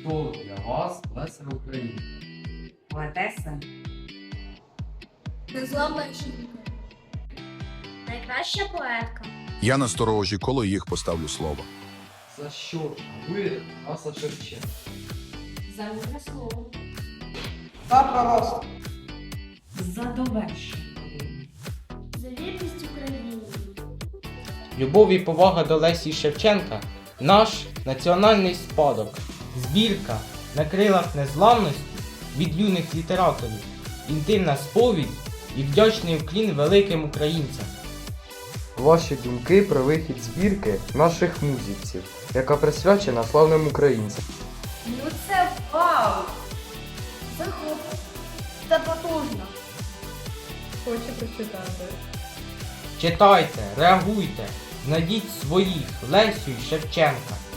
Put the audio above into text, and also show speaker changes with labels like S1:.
S1: Хто для вас Леся Україна? Поетеса. Незламна. Найкраща поетка.
S2: Я на сторожі коло їх поставлю слово.
S3: За що ви Аса Шевченка?
S4: За одне слово.
S5: За пророцтво.
S4: За довершення.
S6: Любов і повага до Лесі Шевченка наш національний спадок, збірка на крилах незламності від юних літераторів, інтимна сповідь і вдячний вклін великим українцям.
S3: Ваші думки про вихід збірки наших музиків, яка присвячена славним українцям.
S5: Ну це вау! Захоплено. Це потужно.
S7: Хочу прочитати.
S6: Читайте, реагуйте, знайдіть своїх Лесю і Шевченка.